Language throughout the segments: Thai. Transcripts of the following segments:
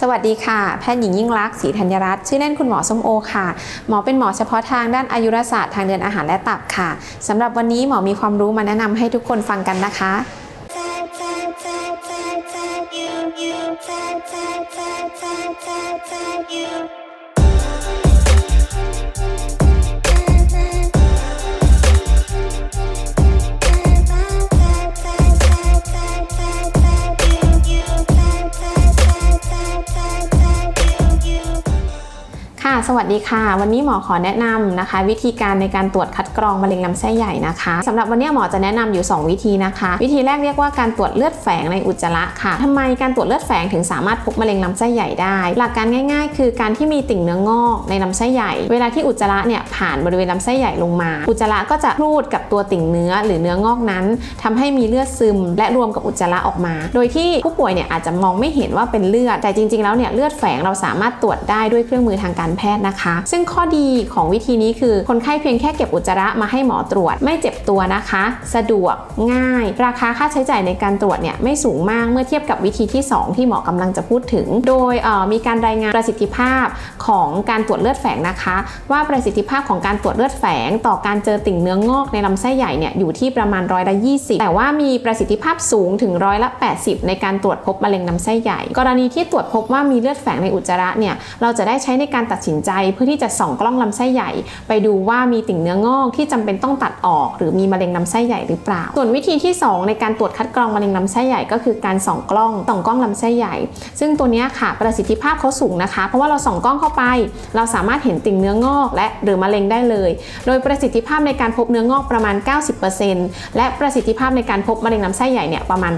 สวัสดีค่ะ แพทย์หญิงยิ่งรักษณ์ศรีธัญรัตน์ชื่อเล่นคุณหมอส้มโอค่ะ หมอเป็นหมอเฉพาะทางด้านอายุรศาสตร์ทางเดินอาหารและตับค่ะสำหรับวันนี้หมอมีความรู้มาแนะนำให้ทุกคนฟังกันนะคะ สวัสดีค่ะ วันนี้หมอขอแนะนำนะคะ วิธีการในการตรวจคัดกรองมะเร็งลำไส้ใหญ่นะคะสำหรับวันนี้หมอจะแนะนำอยู่ 2 วิธีนะคะ วิธีแรกเรียกว่าการตรวจเลือดแฝงในอุจจาระค่ะทำไมการตรวจเลือดแฝงถึงสามารถพบมะเร็งลำไส้ใหญ่ได้ หลักการง่าย ๆ คือการที่มีติ่งเนื้องอกในลำไส้ใหญ่ เวลาที่อุจจาระเนี่ยผ่านบริเวณลำไส้ใหญ่ลงมา อุจจาระก็จะคลูดกับตัวติ่งเนื้อหรือเนื้องอกนั้นทำให้มีเลือดซึม และรวมกับอุจจาระออกมา โดยที่ผู้ป่วยเนี่ยอาจจะมองไม่เห็นว่าเป็นเลือด แต่จริง ๆ แล้วเนี่ยเลือดแฝงเราสามารถตรวจได้ด้วยเครื่องมือทางการแพทย์นะคะ ซึ่งข้อดีของวิธีนี้คือคนไข้เพียงแค่เก็บอุจจาระมาให้หมอตรวจ ไม่เจ็บตัวนะคะ สะดวกง่าย ราคาค่าใช้จ่ายในการตรวจเนี่ยไม่สูงมากเมื่อเทียบกับวิธีที่ 2 ที่หมอกำลังจะพูดถึง โดยมีการรายงานประสิทธิภาพของการตรวจเลือดแฝงนะคะ ว่าประสิทธิภาพของการตรวจเลือดแฝง ต่อการเจอติ่งเนื้องอกในลำไส้ใหญ่เนี่ยอยู่ที่ประมาณร้อยละ20 แต่ว่ามีประสิทธิภาพสูงถึงร้อยละ 80 ในการตรวจพบมะเร็งลำไส้ใหญ่ กรณีที่ตรวจพบว่ามีเลือดแฝงในอุจจาระเนี่ยเราจะได้ใช้ในการตัดสินใจเพื่อที่จะส่องกล้องลำไส้ใหญ่ ไปดูว่ามีติ่งเนื้องอกที่จำเป็นต้องตัดออก หรือมีมะเร็งลำไส้ใหญ่หรือเปล่า ส่วนวิธีที่ 2 ในการตรวจคัดกรองมะเร็งลำไส้ใหญ่ก็คือการส่องกล้องส่องกล้องลำไส้ใหญ่ ซึ่งตัวนี้ค่ะประสิทธิภาพเขาสูงนะคะ เพราะว่าเราส่องกล้องเข้าไป เราสามารถเห็นติ่งเนื้องอก และหรือมะเร็งได้เลย โดยประสิทธิภาพในการพบเนื้องอกประมาณ 90%และประสิทธิภาพในการพบมะเร็งลำไส้ใหญ่เนี่ยประมาณ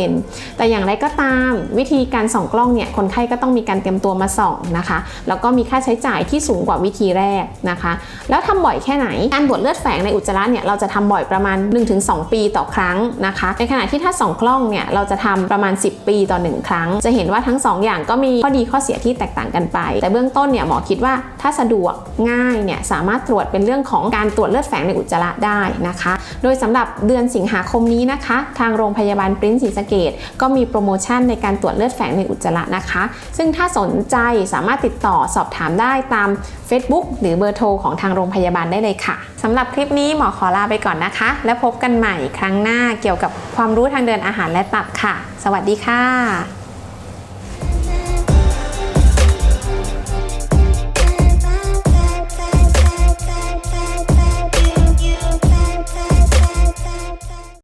100%แต่อย่างไรก็ตามวิธีการส่องกล้องเนี่ยคนไข้ก็ต้องมีการเตรียมตัวมาส่องนะคะ แล้วก็มีค่าใช้ช้จ่ายที่สูงกว่าวิธีแรกนะคะ แล้วทำบ่อยแค่ไหน การตรวจเลือดแฝงในอุจจาระเนี่ยเราจะทำบ่อยประมาณ 1-2 ปีต่อครั้งนะคะ ในขณะที่ถ้าสองกล้องเนี่ยเราจะทำประมาณ 10 ปีต่อ 1 ครั้ง จะเห็นว่าทั้ง 2 อย่างก็มีข้อดีข้อเสียที่แตกต่างกันไป แต่เบื้องต้นเนี่ยหมอคิดว่าถ้าสะดวกง่ายเนี่ยสามารถตรวจเป็นเรื่องของการตรวจเลือดแฝงในอุจจาระได้นะคะ โดยสำหรับเดือนสิงหาคมนี้นะคะ ทางโรงพยาบาลปริ้นศรีสะเกดก็มีโปรโมชั่นในการตรวจเลือดแฝงในอุจจาระนะคะ ซึ่งถ้าสนใจสามารถติดต่อสอบถามได้ตาม Facebook หรือเบอร์โทรของทางโรงพยาบาลได้เลยค่ะสำหรับคลิปนี้หมอขอลาไปก่อนนะคะ แล้วพบกันใหม่ครั้งหน้าเกี่ยวกับความรู้ทางเดินอาหารและตับค่ะ สวัสดีค่ะ